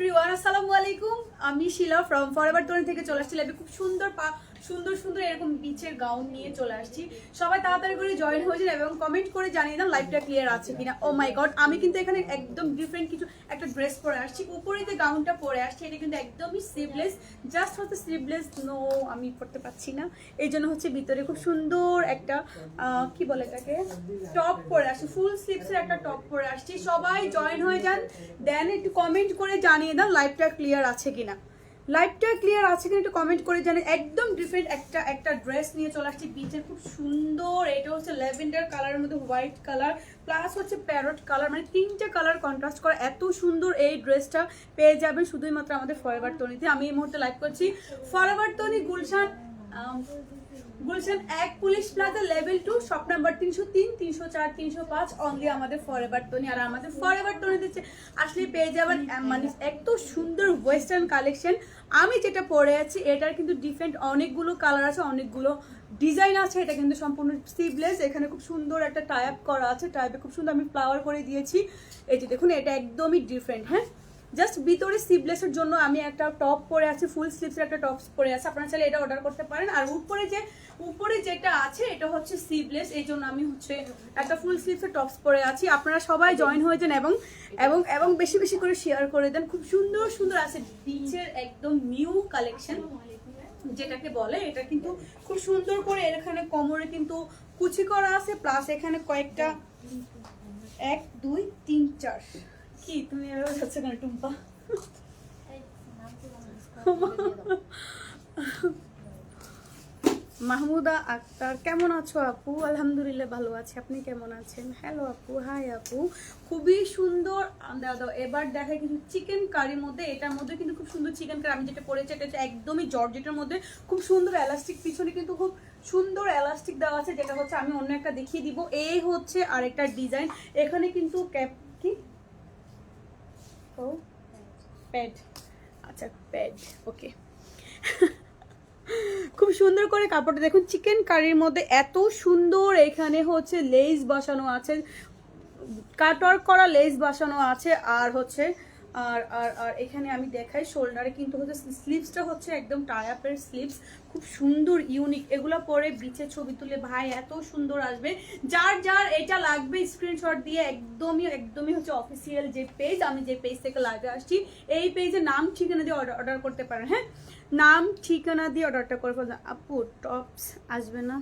Everyone আসসালামু আলাইকুম। আমি শিলা ফ্রম ফরএভার টোন থেকে চলে আসছিলাম খুব সুন্দর পা সুন্দর সুন্দর এরকম বিচের গাউন নিয়ে চলে আসছি। সবাই তাড়াতাড়ি করে জয়েন হয়ে যান এবং কমেন্ট করে জানিয়ে দাও লাইভটা ক্লিয়ার আছে কিনা। ও মাই গড আমি কিন্তু এখানে একদম ডিফারেন্ট কিছু একটা ড্রেস পরে আসছি। উপরে যে গাউনটা পরে আসছি, এটা কিন্তু একদমই স্লিভলেস জাস্ট হচ্ছে স্লিভলেস নো আমি পড়তে পারছি না। এই জন্য হচ্ছে ভিতরে খুব সুন্দর একটা কি বলে এটাকে? টপ পরে আসছি ফুল স্লিভসের একটা টপ পরে আসছি। সবাই জয়েন হয়ে যান দেন একটু কমেন্ট করে জানিয়ে দাও লাইভটা ক্লিয়ার আছে কিনা। লাইভটা ক্লিয়ার আছে কিনা একটু কমেন্ট করে জানেন। একদম ডিফারেন্ট একটা একটা ড্রেস নিয়ে চলে আসছি। বিচের খুব সুন্দর। এটা হচ্ছে ল্যাভেন্ডার কালারের মধ্যে হোয়াইট কালার প্লাস হচ্ছে প্যারট কালার মানে তিনটে কালার কন্ট্রাস্ট করা। এত সুন্দর এই ড্রেসটা পেয়ে যাবেন শুধুই মাত্র আমাদের ফরএভার তনিতে আমি এই মুহূর্তে লাইক করছি। ফরএভার তনি গুলশান গুলশান এক police plaza level two shop number তিনশো তিন তিনশো চার তিনশো পাঁচ অনলি আমাদের ফরএভার টনি আর আমাদের ফরএভার টনি দিচ্ছে। আসলে পেয়ে যাবেন মানে এত সুন্দর ওয়েস্টার্ন কালেকশন আমি যেটা পরে আছি এটার কিন্তু ডিফারেন্ট অনেকগুলো কালার আছে অনেকগুলো ডিজাইন আছে এটা কিন্তু সম্পূর্ণ স্লিভলেস এখানে খুব সুন্দর একটা টাইপ করা আছে টাইপে খুব সুন্দর আমি ফ্লাওয়ার করে দিয়েছি। এই যে দেখুন এটা একদমই ডিফারেন্ট হ্যাঁ? জাস্ট ভিতরে স্লিভলেসের জন্য আমি একটা টপ পরে আছি ফুল স্লিভসের একটা টপ পরে আছে। আপনারা চাইলে এটা অর্ডার করতে পারেন। আর উপরে যে, উপরে যেটা আছে, এটা হচ্ছে স্লিভলেস এই জন্য আমি হচ্ছে একটা ফুল স্লিভসের টপস পরে আছি। আপনারা সবাই জয়েন হয়ে যান এবং এবং এবং বেশি বেশি করে শেয়ার করে দেন। খুব সুন্দর সুন্দর আছে। বিচের একদম নিউ কালেকশন যেটাকে বলে, এটা কিন্তু খুব সুন্দর করে এখানে কোমরে কিন্তু কুচি করা আছে। প্লাস এখানে কয়েকটা, এক, দুই, তিন, চার। কি, তুমি এভাবে যাচ্ছে টুম্পা? মাহমুদা আক্তার, কেমন আছো আপু? আলহামদুলিল্লাহ ভালো আছি। আপনি কেমন আছেন? হ্যালো আপু হাই আপু। খুবই সুন্দর, দাও এবার দেখাই কিন্তু চিকেন কারির মধ্যে। এটার মধ্যে কিন্তু খুব সুন্দর চিকেন কারি আমি যেটা পরেছি এটা হচ্ছে একদমই জর্জেটের মধ্যে। খুব সুন্দর এলাস্টিক পিছনে কিন্তু খুব সুন্দর এলাস্টিক দেওয়া আছে, যেটা হচ্ছে আমি অন্য একটা দেখিয়ে দিব। এই হচ্ছে আরেকটা ডিজাইন এখানে কিন্তু ক্যাপ কি? প্যাড আচ্ছা প্যাড ওকে খুব সুন্দর করে কাপড়টা দেখুন চিকেন কারির মধ্যে এত সুন্দর এখানে হচ্ছে লেস বসানো আছে কাটওয়ার্ক করা লেস বসানো আছে, আর হচ্ছে আর আর আর এখানে আমি দেখাই শোল্ডারে কিন্তু হচ্ছে স্লিভসটা হচ্ছে একদম টায়াপের স্লিভস খুব সুন্দর ইউনিক এগুলো পরে বিচে ছবি তুলে, ভাই, এত সুন্দর আসবে। যার যার এটা লাগবে স্ক্রিনশট দিয়ে একদমই একদমই হচ্ছে অফিসিয়াল যে পেজ আমি যে পেজ থেকে লাইভে আসছি, এই পেজে নাম, ঠিকানা দিয়ে অর্ডার অর্ডার করতে পারেন হ্যাঁ? নাম, ঠিকানা দিয়ে অর্ডারটা করে আপু টপস আসবে না।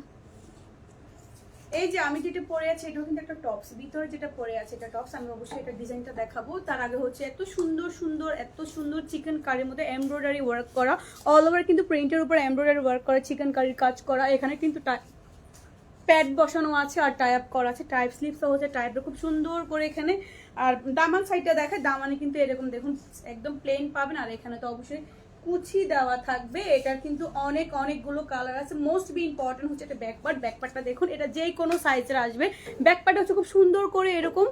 এই যে আমি যেটা পরে আছি, এটাও কিন্তু একটা টপস ভিতরে যেটা পরে আছে, এটা টপস আমি অবশ্যই এটা ডিজাইনটা দেখাবো। তার আগে হচ্ছে এত সুন্দর সুন্দর, এত সুন্দর চিকেন কারির মধ্যে এমব্রয়ডারি ওয়ার্ক করা। অল ওভার কিন্তু প্রিন্টের উপর এমব্রয়ডারি ওয়ার্ক করা চিকেন কারির কাজ করা। এখানে কিন্তু প্যাড বসানো আছে আর টাইপ করা আছে। টাইপ স্লিপসও হচ্ছে টাইপটা খুব সুন্দর করে এখানে। আর দামান সাইডটা দেখে দামানে কিন্তু এরকম দেখুন, একদম প্লেন পাবেন। আর এখানে তো অবশ্যই কুচি দেওয়া থাকবে। এটার কিন্তু অনেক, অনেকগুলো কালার আছে। মোস্ট বি ইম্পর্টেন্ট হচ্ছে এটা ব্যাকপার্ট ব্যাকপার্টটা দেখুন, এটা যে কোনো সাইজের আসবে। ব্যাকপার্টে হচ্ছে খুব সুন্দর করে এরকম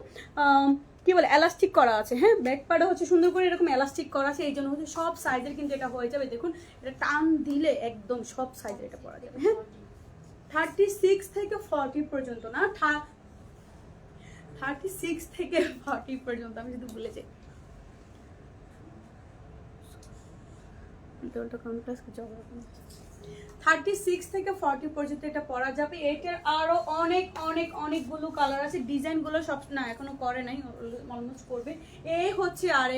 কি বলে এলাস্টিক করা আছে। হ্যাঁ ব্যাকপার্টে হচ্ছে সুন্দর করে এরকম এলাস্টিক করা আছে। এই জন্য হচ্ছে সব সাইজের কিন্তু এটা হয়ে যাবে। দেখুন, এটা টান দিলে একদম সব সাইজের এটা পরা যাবে। হ্যাঁ থার্টি সিক্স থেকে ফর্টি পর্যন্ত না থার্টি সিক্স থেকে ফর্টি পর্যন্ত, আমি শুধু ভুলে যাই। থার্টি সিক্স থেকে ফর্টি পর্যন্ত এটা পরা যাবে। এটার আরও অনেক অনেক, অনেকগুলো কালার আছে। ডিজাইনগুলো সব, না, এখনও করে নাই। হচ্ছে আর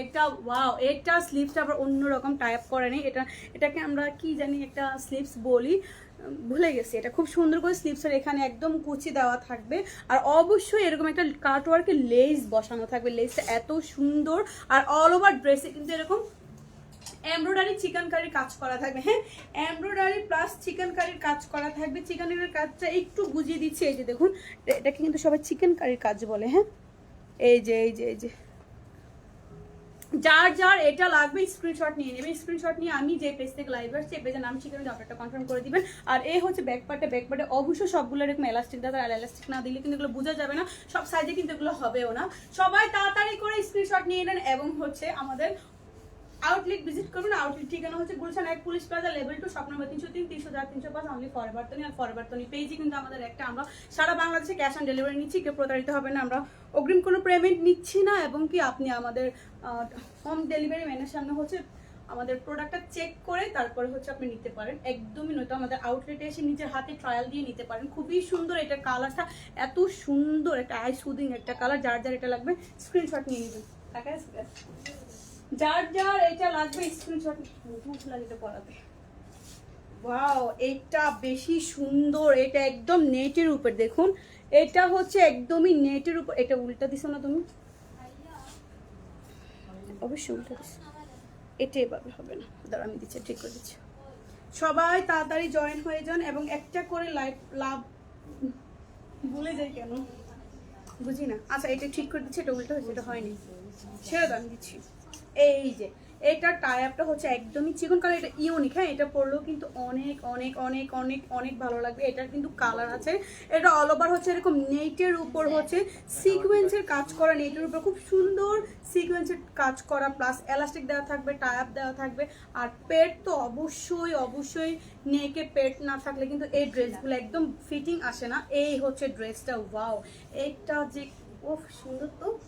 ওয়াও এটা আবার অন্যরকম টাইপ করে নেই। এটা, এটাকে আমরা কি জানি একটা স্লিভস বলি? ভুলে গেছি। এটা খুব সুন্দর করে স্লিভসের এখানে একদম কুচি দেওয়া থাকবে। আর অবশ্যই এরকম একটা কাটওয়ার্কের লেস বসানো থাকবে। লেসটা এত সুন্দর। আর অল ওভার ড্রেসে কিন্তু এরকম এমব্রয়ডারি চিকেন কারির কাজ করা থাকবে হ্যাঁ? এমব্রয়ডারি প্লাস চিকেন কারির কাজ করা থাকবে। চিকেন কারির কাজটা একটু বুঝিয়ে দিচ্ছি, এই যে দেখুন, এটাকে কিন্তু সবাই চিকেন কারির কাজ বলে হ্যাঁ? এই যে এই যে এই যে। যার যার এটা লাগবে স্ক্রিনশট নিয়ে নেবে স্ক্রিনশট নিয়ে আমি যে পেজ থেকে লাইভ আসছি, এই পেজের নাম দিয়ে অর্ডারটা কনফার্ম করে দিবেন। আর এই হচ্ছে ব্যাক পার্টে ব্যাক পার্টে অবশ্যই সবগুলো এরকম এলাস্টিক দেওয়া আর এলাস্টিক না দিলে কিন্তু এগুলো বোঝা যাবে না। সব সাইজে কিন্তু এগুলো হবেও না। সবাই তাড়াতাড়ি করে স্ক্রিনশট নিয়ে নেন, এবং হচ্ছে আমাদের আউটলেট ভিজিট করবেন আউটলেট ঠিকানা হচ্ছে গুলশান এক পুলিশ প্লাজা লেভেল টু স্বপ্ন নম্বর তিনশো তিন, তিনশো চার, তিনশো পাঁচ অনলি ফরবার্তনি আর ফরবার্তনি পেজই কিন্তু আমাদের একটা আমরা সারা বাংলাদেশে ক্যাশ অন ডেলিভারি নিচ্ছি, কেউ প্রতারিত হবে না, আমরা অগ্রিম কোনো পেমেন্ট নিচ্ছি না, এবং কি আপনি আমাদের হোম ডেলিভারি ম্যানের সামনে হচ্ছে আমাদের প্রোডাক্টটা চেক করে তারপরে হচ্ছে আপনি নিতে পারেন। একদমই নয়তো আমাদের আউটলেটে এসে নিজের হাতে ট্রায়াল দিয়ে নিতে পারেন। খুবই সুন্দর এটা কালারটা এত সুন্দর একটা আই সুদিং একটা কালার যার যার এটা লাগবে স্ক্রিনশট নিয়ে নেবেন। টাকা? যার যার এটা লাগবে স্ক্রিনশট লাগে এটা পড়াতে। ওয়াও এটা বেশি সুন্দর, এটা একদম নেটের উপর, দেখুন। এটা হচ্ছে একদমই নেটের উপর, এটা উল্টা দিছো না তুমি? অবশ্যই উল্টা দিছো। এটা এভাবে হবে না। দাঁড়া আমি দিচ্ছি, ঠিক করে দিচ্ছি। সবাই তাড়াতাড়ি জয়েন হয়ে যান এবং একটা করে লাইভ লাভ, ভুলে যাই কেন? বুঝি না। আচ্ছা এটা ঠিক করে দিচ্ছি, এটা উল্টো হয়েছে, এটা হয়নি। সেটা তো দিচ্ছি। এই যে এটা টায়াপটা হচ্ছে একদমই চিকন কালার এটা ইউনিক হ্যাঁ এটা পরলেও কিন্তু অনেক অনেক অনেক অনেক অনেক ভালো লাগবে। এটার কিন্তু কালার আছে। এটা অল ওভার হচ্ছে এরকম নেটের উপর হচ্ছে সিকোয়েন্সের কাজ করা নেটের উপর। খুব সুন্দর সিকোয়েন্সের কাজ করা প্লাস এলাস্টিক দেওয়া থাকবে টায়াপ দেওয়া থাকবে। আর পেট তো অবশ্যই অবশ্যই নেকে পেট না থাকলে কিন্তু এই ড্রেসগুলো একদম ফিটিং আসে না। এই হচ্ছে ড্রেসটা ওয়াও এটা যে ও সুন্দর তো।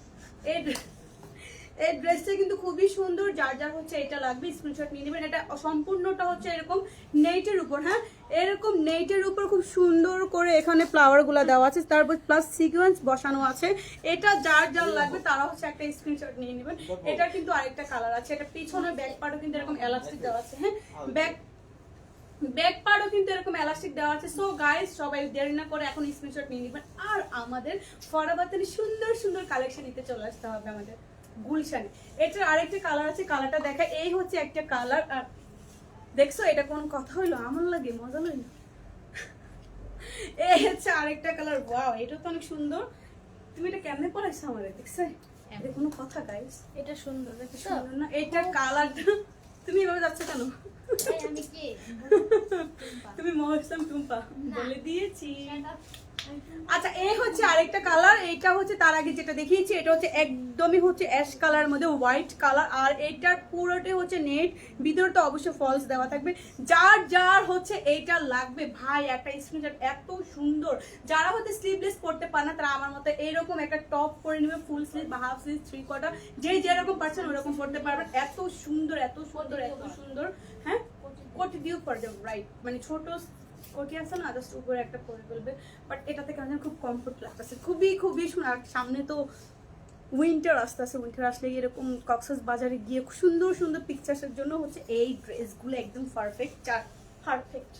এই dress- এই ড্রেসটা কিন্তু খুবই সুন্দর যার যার হচ্ছে এটা লাগবে স্ক্রিনশট নিয়ে নেবেন। এটা সম্পূর্ণটা হচ্ছে এরকম নেটের উপর হ্যাঁ? এরকম নেটের উপর খুব সুন্দর করে এখানে ফ্লাওয়ারগুলা দেওয়া আছে। তারপর প্লাস সিকোয়েন্স বসানো আছে। এটা যার যার লাগবে তারা হচ্ছে একটা স্ক্রিনশট নিয়ে নেবেন। এটা কিন্তু আরেকটা কালার আছে। এটা পিছনে ব্যাক পার্টও কিন্তু এরকম এলাস্টিক দেওয়া আছে হ্যাঁ? ব্যাক ব্যাক পার্টও কিন্তু এরকম এলাস্টিক দেওয়া আছে। সো গাইস সবাই দেরি না করে এখন স্ক্রিনশট নিয়ে নেবেন। আর আমাদের ফরাবাতের সুন্দর সুন্দর কালেকশন নিতে চলে আসতে হবে আমাদের। গুলশানে। এটার আরেকটা কালার আছে কালারটা দেখা। এই হচ্ছে একটা কালার আর দেখছ এটা কোন কথা হইল আমার লাগে মজা লাগল এই হচ্ছে আরেকটা কালার ওয়াও এটা তো অনেক সুন্দর। তুমি এটা কেমনে পড়াইছো আমারে? দেখছ? এটা কোনো কথা গাইস এটা সুন্দর দেখছ না এটা কালারটা তুমি এভাবে যাচ্ছ কেন? আমি কে? তুমি মহসম টুম্পা। বলে দিয়েছি। আচ্ছা এই হচ্ছে আরেকটা কালার এইটা হচ্ছে তার আগে যেটা দেখিয়েছি, এটা হচ্ছে একদমই হচ্ছে অ্যাশ কালার মধ্যে হোয়াইট কালার আর এইটার পুরোটাই হচ্ছে নেট ভিতরে তো অবশ্যই ফলস দেওয়া থাকবে। যার যার হচ্ছে এইটা লাগবে, ভাই, একটা স্ক্রিনশট এত সুন্দর। যারা হচ্ছে স্লিভলেস পড়তে পারে না, তারা আমার মতো এইরকম একটা টপ পরে নেবে ফুল স্লিভ বা হাফ স্লিভ থ্রি কোয়ার্টার যে যেরকম পাচ্ছেন ওরকম পড়তে পারবেন এত সুন্দর এত সুন্দর এত সুন্দর হ্যাঁ? কোটি দিয়েও পড়ে রাইট মানে ছোট কোটি আছে না জাস্ট উপরে একটা পরে ফেলবে বাট এটাতে কেমন যেন খুব কমফোর্ট লাগতেছে। খুবই খুবই সুন্দর সামনে তো উইন্টার আসতেছে। উইন্টার আসলে এরকম কক্সাস বাজারে গিয়ে সুন্দর সুন্দর পিকচার্সের জন্য হচ্ছে এই ড্রেসগুলো একদম পারফেক্ট পারফেক্ট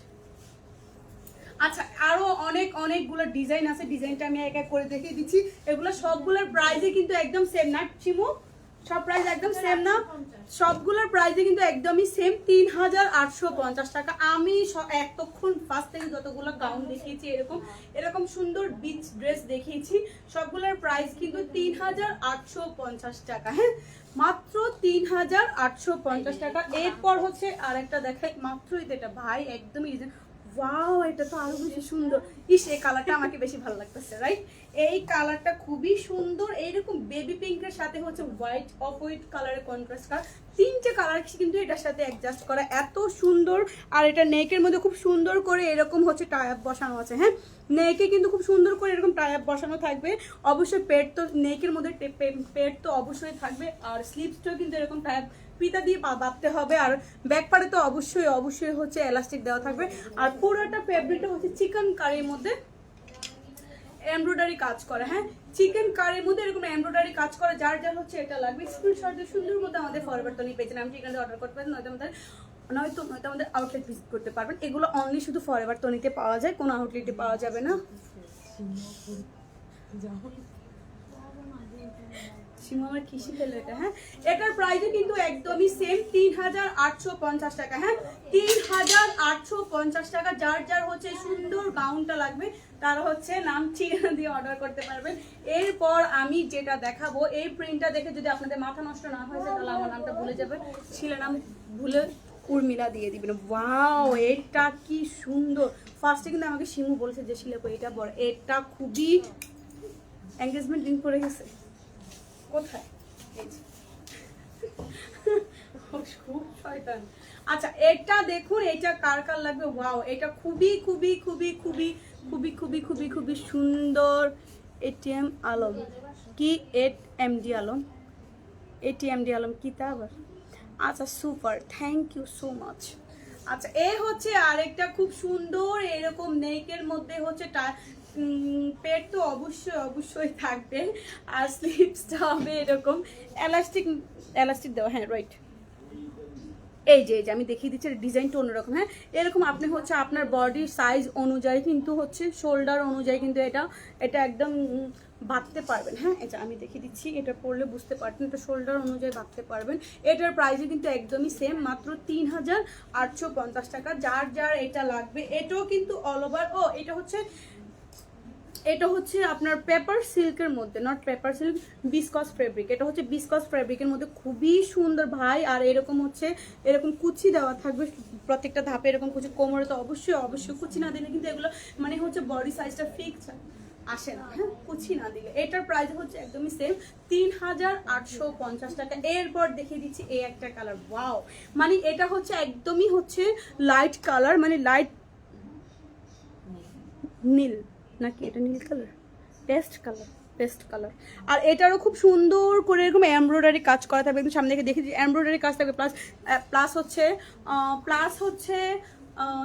আচ্ছা আরও অনেক, অনেকগুলো ডিজাইন আছে। ডিজাইনটা আমি এক এক করে দেখিয়ে দিচ্ছি। এগুলো সবগুলোর প্রাইসে কিন্তু একদম সেম না। চিমু? সব প্রাইস একদম সেম না। সবগুলোর প্রাইসে কিন্তু একদমই সেম তিন হাজার আটশো পঞ্চাশ টাকা। আমি এতক্ষণ ফার্স্ট থেকে যতগুলো গাউন দেখিয়েছি এরকম এরকম সুন্দর বিচ ড্রেস দেখিয়েছি, সবগুলোর প্রাইস কিন্তু তিন হাজার আটশো পঞ্চাশ টাকা হ্যাঁ? মাত্র তিন হাজার আটশো পঞ্চাশ টাকা। এরপর হচ্ছে আরেকটা দেখাই, মাত্রই তো এটা, ভাই, একদমই ওয়াও এটা তো আরও বেশি সুন্দর। ইস, এই কালারটা আমাকে বেশি ভালো লাগতেছে রাইট এই কালারটা খুবই সুন্দর। এইরকম বেবি পিঙ্কের সাথে হচ্ছে হোয়াইট অফ হোয়াইট কালারের কন্ট্রাস্ট কালার তিনটে কালার কিন্তু এটার সাথে অ্যাডজাস্ট করা এত সুন্দর। আর এটা নেকের মধ্যে খুব সুন্দর করে এরকম হচ্ছে টায়াপ বসানো আছে হ্যাঁ? নেকে কিন্তু খুব সুন্দর করে এরকম টায়াপ বসানো থাকবে। অবশ্যই পেট তো নেকের মধ্যে পেট তো অবশ্যই থাকবে। আর স্লিপসটাও কিন্তু এরকম টায়াপ পিতা দিয়ে বাঁধতে হবে। আর ব্যাক পাড়ে তো অবশ্যই অবশ্যই হচ্ছে এলাস্টিক দেওয়া থাকবে। আর পুরোটা ফেব্রিকটা হচ্ছে চিকেন কারির মধ্যে এমব্রয়ডারি কাজ করা হ্যাঁ? চিকেন কারের মধ্যে এরকম এমব্রয়ডারি কাজ করা, যার যার হচ্ছে এটা লাগবে। স্ক্রিনশট দিয়ে সুন্দর মতো আমাদের ফরওয়ার্ড তৈরি পেয়েছেন আমি চিকেন অর্ডার করতে পারেন নয়তো আমাদের নয়তো নয়তো আমাদের আউটলেট ভিজিট করতে পারবেন। এগুলো অনলি শুধু ফরওয়ার্ড তনিতে পাওয়া যায়, কোনো আউটলেটে পাওয়া যাবে না। সিমু আমার কিসি ফেলে এটা হ্যাঁ? এটার প্রাইসও কিন্তু একদমই সেম তিন হাজার আটশো পঞ্চাশ টাকা হ্যাঁ? তিন হাজার আটশো পঞ্চাশ টাকা, যার যার হচ্ছে সুন্দর গাউনটা লাগবে, তারা হচ্ছে নাম ঠিকানা দিয়ে অর্ডার করতে পারবেন। এরপর আমি যেটা দেখাবো, এই প্রিন্টটা দেখে যদি আপনাদের মাথা নষ্ট না হয়ে তাহলে আমার নামটা ভুলে যাবে শিলা নাম ভুলে উর্মিলা দিয়ে দিবেন। ওয়াও, এটা কি সুন্দর! ফার্স্টে কিন্তু আমাকে শিমু বলেছে যে, শিলাপু, এটা বড়, এটা খুবই এঙ্গেজমেন্ট রিং পড়ে গেছে। কোথায়? আচ্ছা এটা দেখুন, এটা কার কার লাগবে? ওয়াও, এটা খুবই খুবই খুবই খুবই খুবই খুবই খুবই খুবই সুন্দর এটিএম আলম। কি? AT M D Alam. ATM D Alam কি তা আবার আচ্ছা super. Thank you so much আচ্ছা এ হচ্ছে আরেকটা খুব সুন্দর এরকম নেকের মধ্যে হচ্ছে পেট তো অবশ্যই অবশ্যই থাকবে। আর স্লিপসটা হবে এরকম এলাস্টিক এলাস্টিক দেওয়া হ্যাঁ রাইট এই যে এই যে, আমি দেখিয়ে দিচ্ছি ডিজাইনটা অন্যরকম হ্যাঁ? এরকম আপনি হচ্ছে আপনার বডির সাইজ অনুযায়ী কিন্তু হচ্ছে শোল্ডার অনুযায়ী কিন্তু এটা এটা একদম বাঁধতে পারবেন। হ্যাঁ এটা আমি দেখিয়ে দিচ্ছি, এটা পরলে বুঝতে পারবেন এটা শোল্ডার অনুযায়ী বাঁধতে পারবেন। এটার প্রাইসও কিন্তু একদমই সেম মাত্র তিন হাজার আটশো পঞ্চাশ টাকা। যার যার এটা লাগবে, এটাও কিন্তু অল ওভার ও, এটা হচ্ছে এটা হচ্ছে আপনার পেপার সিল্কের মধ্যে not paper silk viscose fabric এটা হচ্ছে বিসকস ফেব্রিকের মধ্যে খুবই সুন্দর ভাই। আর এরকম হচ্ছে, এরকম কুচি দেওয়া থাকবে, প্রত্যেকটা ধাপে এরকম কুচি। কোমরে তো অবশ্যই অবশ্যই কুচি না দিলে কিন্তু এগুলো মানে হচ্ছে বডি সাইজটা ফিক্স আসে না হ্যাঁ? কুচি না দিলে। এটার প্রাইস হচ্ছে একদমই সেম তিন হাজার আটশো পঞ্চাশ টাকা। এরপর দেখিয়ে দিচ্ছি এই একটা কালার ওয়াও মানে এটা হচ্ছে একদমই হচ্ছে লাইট কালার মানে লাইট নীল। নাকি এটা নীল colour paste colour paste colour আর এটারও খুব সুন্দর করে এরকম এমব্রয়ডারি কাজ করা থাকবে। একদম সামনে দেখে এমব্রয়ডারি কাজ থাকবে প্লাস প্লাস হচ্ছে প্লাস হচ্ছে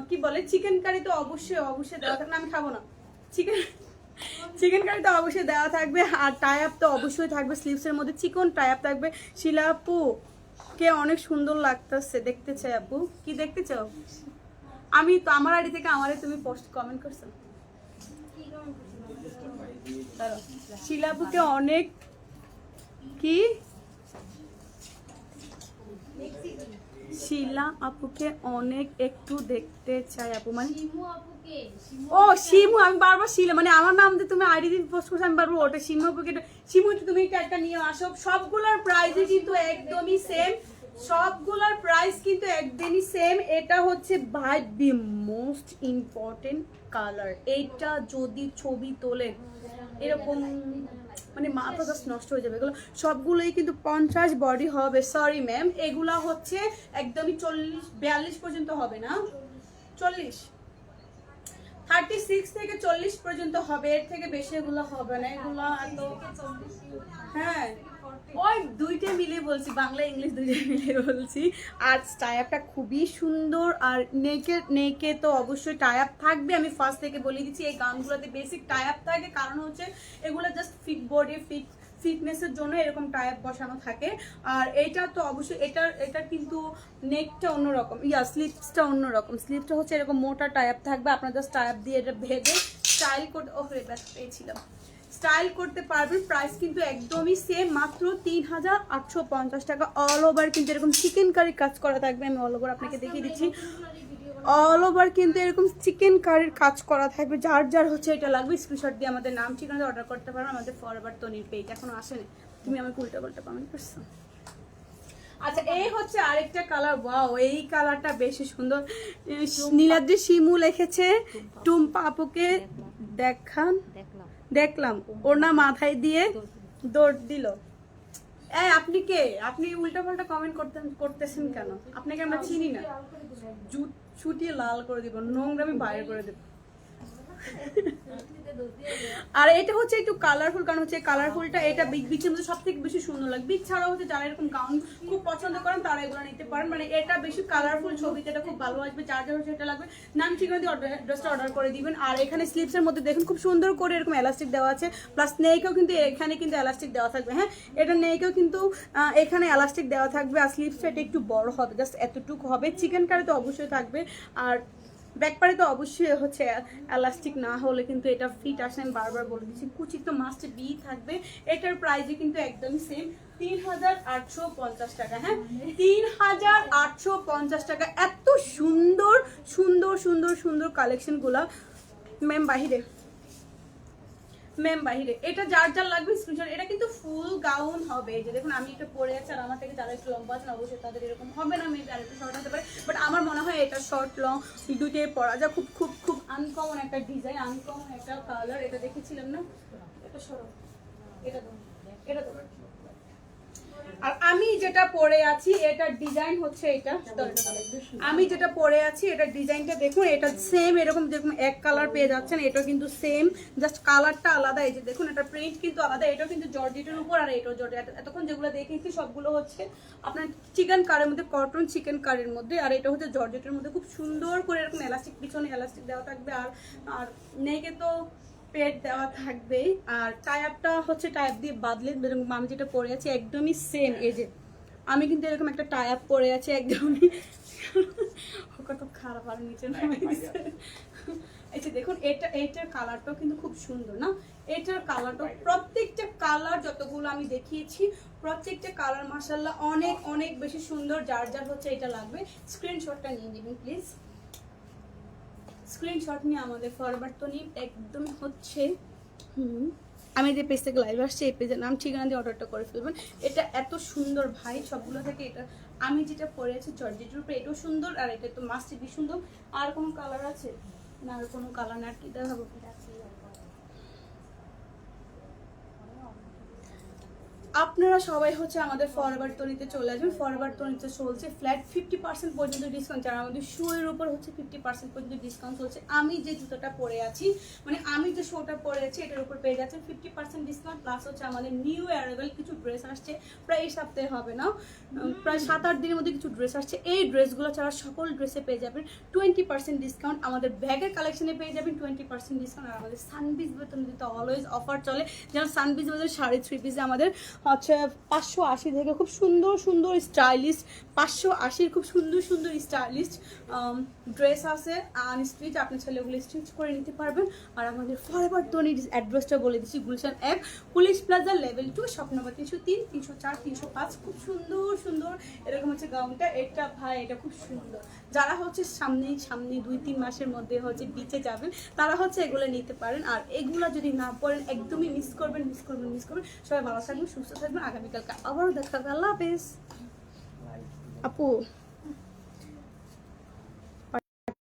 কি বলে? চিকেন কারি তো অবশ্যই অবশ্যই দেওয়া থাকবে। না, আমি খাব না। চিকেন চিকেন কারি তো অবশ্যই দেওয়া থাকবে, আর টাই আপ তো অবশ্যই থাকবে স্লিভসের মধ্যে চিকন টাই আপ থাকবে। শিলা আপু, কে অনেক সুন্দর লাগতেছে, দেখতে চাই আপু। কি দেখতে চাও? আমি তো আমার আইডি থেকে আমারে তুমি পোস্ট কমেন্ট করছ। শিলা আপুকে অনেক কি? শিলা আপুকে অনেক একটু দেখতে চাই আপু মানে ও শিমু আমি বারবার শিলা মানে আমার নাম দিয়ে তুমি আইডি দিন পোস্ট করছ আমি বারবার ওটা শিমু আপুকে শিমু তুমি একটু নিয়ে আসো। সবগুলোর প্রাইসই কিন্তু একদমই সেম সবগুলোর প্রাইস কিন্তু একদমই সেম এটা হচ্ছে ভাই দি মোস্ট ইম্পর্টেন্ট কালার এইটা যদি ছবি তোলেন এরকম মানে মাথা জাস্ট নষ্ট হয়ে যাবে। এগুলো সবগুলোই কিন্তু পঞ্চাশ বডি হবে। সরি ম্যাম এগুলা হচ্ছে একদমই চল্লিশ, বিয়াল্লিশ পর্যন্ত হবে না? চল্লিশ। থার্টি সিক্স থেকে চল্লিশ পর্যন্ত হবে। এর থেকে বেশি এগুলো হবে না। এগুলো এত হ্যাঁ। ওই দুইটা মিলে বলছি, বাংলা, ইংলিশ দুইটা মিলে বলছি। আর টাইপটা খুবই সুন্দর, আর নেকে নেকে তো অবশ্যই টাই আপ থাকবে। আমি ফার্স্ট থেকে বলে দিচ্ছি, এই গানগুলোতে বেসিক টাই আপ থাকে। কারণ হচ্ছে এগুলো জাস্ট ফিট বডি ফিট ফিটনেসের জন্য এরকম টাইপ বসানো থাকে। আর এটা তো অবশ্যই এটার এটা কিন্তু নেকটা অন্যরকম, ইয়া স্লিপসটা অন্যরকম। স্লিপসটা হচ্ছে এরকম মোটা টাইপ থাকবে। আপনার জাস্ট টাইপ দিয়ে এটা ভেবে স্টাইল করতে ব্যাস পেয়েছিলাম। স্টাইল করতে পারবেন প্রাইস কিন্তু একদমই সেম মাত্র তিন হাজার আটশো পঞ্চাশ টাকা। অল ওভার কিন্তু এরকম চিকেন কারি কাজ করা থাকবে। আমি অল ওভার আপনাকে দেখিয়ে দিচ্ছি। অল ওভার কিন্তু এরকম চিকেন কারির কাজ করা থাকবে। যার যার হচ্ছে এটা লাগবে স্ক্রিনশট দিয়ে আমাদের নাম ঠিকানা অর্ডার করতে পারবেন আমাদের ফরওয়ার্ড তনির পেজ এখনও আসেনি। তুমি আমাকে উল্টা পাল্টা কমেন্ট করছ? আচ্ছা এই হচ্ছে আরেকটা কালার ওয়াও এই কালারটা বেশি সুন্দর। নীলাদ্রি শিমু লিখেছে টুম্পা। আপুকে দেখান। দেখলাম। ওর না মাথায় দিয়ে দৌড় দিল। এই, আপনি কে? আপনি উল্টা পাল্টা কমেন্ট করতেন, করতেছেন কেন? আপনাকে আমরা চিনি না। ছুটিয়ে লাল করে দিব, নোংরামি বাইরে করে দেব। আর এটা হচ্ছে একটু কালারফুল কারণ হচ্ছে কালারফুলটা এটা বিগ বিচের মধ্যে সব থেকে বেশি সুন্দর লাগে। বিগ ছাড়াও হচ্ছে যারা এরকম গাউন খুব পছন্দ করেন, তারা এগুলো নিতে পারেন। মানে এটা বেশি কালারফুল ছবিতে এটা খুব ভালো আসবে, যার যার এটা লাগবে। নাম ঠিকানা দিয়ে ড্রেসটা অর্ডার করে দিবেন। আর এখানে স্লিপসের মধ্যে দেখুন, খুব সুন্দর করে এরকম এলাস্টিক দেওয়া আছে। প্লাস নেকেও কিন্তু এখানে কিন্তু এলাস্টিক দেওয়া থাকবে হ্যাঁ? এটা নেকেও কিন্তু এখানে এলাস্টিক দেওয়া থাকবে। আর স্লিপসটা এটা একটু বড় হবে জাস্ট এতটুকু হবে। চিকেন কারি তো অবশ্যই থাকবে। আর ব্যাকপারে তো অবশ্যই হচ্ছে এলাস্টিক না হলে কিন্তু এটা ফিট আসে, আমি বারবার বলে দিচ্ছি। কুচি তো মাস্ট বি থাকবে। এটার প্রাইসে কিন্তু একদম সেম তিন হাজার আটশো পঞ্চাশ টাকা হ্যাঁ? তিন হাজার আটশো পঞ্চাশ টাকা। এত সুন্দর সুন্দর সুন্দর সুন্দর কালেকশনগুলা ম্যাম বাহিরে। ম্যাম বাহিরে। এটা যার যার লাগবে স্ক্রিনশট এটা কিন্তু ফুল গাউন হবে। যে দেখুন, আমি এটা পরে আছি আর আমার থেকে যারা একটু লম্বা আছেন, অবশ্যই তাদের এরকম হবে না মেবি আর একটু শর্ট হতে পারে। বাট আমার মনে হয় এটা শর্ট লং দুটোই পরা যা খুব খুব খুব আনকমন একটা ডিজাইন আনকমন একটা কালার এটা দেখেছিলাম না? এটা শর্ট এটা এটা আর আমি যেটা পরে আছি, এটার ডিজাইন হচ্ছে এটা। আমি যেটা পরে আছি, এটার ডিজাইনটা দেখুন, এটা সেম এরকম যেরকম এক কালার পেয়ে যাচ্ছেন এটা কিন্তু সেম জাস্ট কালারটা আলাদা। এই যে দেখুন, এটা প্রিন্ট কিন্তু আলাদা, এটাও কিন্তু জর্জেটের উপর আর এটাও জর্জেট। এতক্ষণ যেগুলো দেখেছি, সবগুলো হচ্ছে আপনার চিকেন কারের মধ্যে কটন চিকেন কারের মধ্যে, আর এটা হচ্ছে জর্জেটের মধ্যে। খুব সুন্দর করে এরকম এলাস্টিক পিছনে এলাস্টিক দেওয়া থাকবে, আর আর নেকে তো পেট দেওয়া থাকবে আর টাইপটা হচ্ছে টাইপ দিয়ে বাদলে যেরকম আমি যেটা পরে আছি একদমই সেম এই যে আমি কিন্তু এরকম একটা টাইপ পরে আছি একদমই কত খারাপ আর নিচে এই যে দেখুন এটা এটার কালারটাও কিন্তু খুব সুন্দর না? এটার কালারটা প্রত্যেকটা কালার যতগুলো আমি দেখিয়েছি প্রত্যেকটা কালার মাসাল্লাহ অনেক অনেক বেশি সুন্দর যার যার হচ্ছে এটা লাগবে। স্ক্রিনশটটা নিয়ে নেবেন প্লিজ স্ক্রিনশট নিয়ে আমাদের ফরওয়ার্ড তো নিয়ে একদম হচ্ছে। হুম। আমি যে পেজ থেকে লাইভ আসছি এই পেজের নাম ঠিকানা দিয়ে অর্ডারটা করে ফেলবেন। এটা এত সুন্দর ভাই সবগুলো থেকে এটা আমি যেটা পরে আছি জর্জেটের উপরে এটাও সুন্দর আর এটা তো মাস্টি বি সুন্দর। আর কোনো কালার আছে? না আর কোনো কালার না আর কি দেখাবো? আপনারা সবাই হচ্ছে আমাদের ফরওয়ার্ড তনিতে চলে আসবেন। ফরওয়ার্ড তনিতে চলছে ফ্ল্যাট ফিফটি পার্সেন্ট পর্যন্ত ডিসকাউন্ট যারা আমাদের শুয়ের উপর হচ্ছে ফিফটি পার্সেন্ট পর্যন্ত ডিসকাউন্ট চলছে আমি যে জুতোটা পরে আছি মানে আমি যে শোটা পরে আছি এটার উপর পেয়ে যাচ্ছেন ফিফটি পার্সেন্ট ডিসকাউন্ট প্লাস হচ্ছে আমাদের নিউ অ্যারাইভেল কিছু ড্রেস আসছে প্রায় এই সপ্তাহে হবে না প্রায় সাত আট দিনের মধ্যে কিছু ড্রেস আসছে। এই ড্রেসগুলো ছাড়া সকল ড্রেসে পেয়ে যাবেন টোয়েন্টি পার্সেন্ট ডিসকাউন্ট আমাদের ব্যাগের কালেকশনে পেয়ে যাবেন টোয়েন্টি পার্সেন্ট ডিসকাউন্ট আর আমাদের সানবিজ বেতন দিতে অলওয়েজ অফার চলে। যেমন সানবিজ বাজার শাড়ি থ্রি পিসে আমাদের হচ্ছে পাঁচশো আশি থেকে খুব সুন্দর সুন্দর স্টাইলিশ পাঁচশো আশির খুব সুন্দর সুন্দর স্টাইলিশ ড্রেস আছে। আনস্টিচ আপনি ছেলে ওগুলো স্টিচ করে নিতে পারবেন। আর আমাদের ফরএভার ধোনির অ্যাড্রেসটা বলে দিচ্ছি, গুলশান এক, police plaza level two shop number তিনশো তিন, তিনশো চার, তিনশো পাঁচ। খুব সুন্দর সুন্দর। এরকম হচ্ছে গাউনটা এটা ভাই, এটা খুব সুন্দর। যারা হচ্ছে সামনে সামনে দুই, তিন মাসের মধ্যে হচ্ছে বিচে যাবেন, তারা হচ্ছে এগুলো নিতে পারেন। আর এগুলো যদি না পড়েন একদমই মিস করবেন মিস করবেন মিস করবেন। সবাই ভালো থাকবেন, সুস্থ থাকবেন। আগামীকালকে আবারও দেখা আল্লাহ হাফেজ। আপু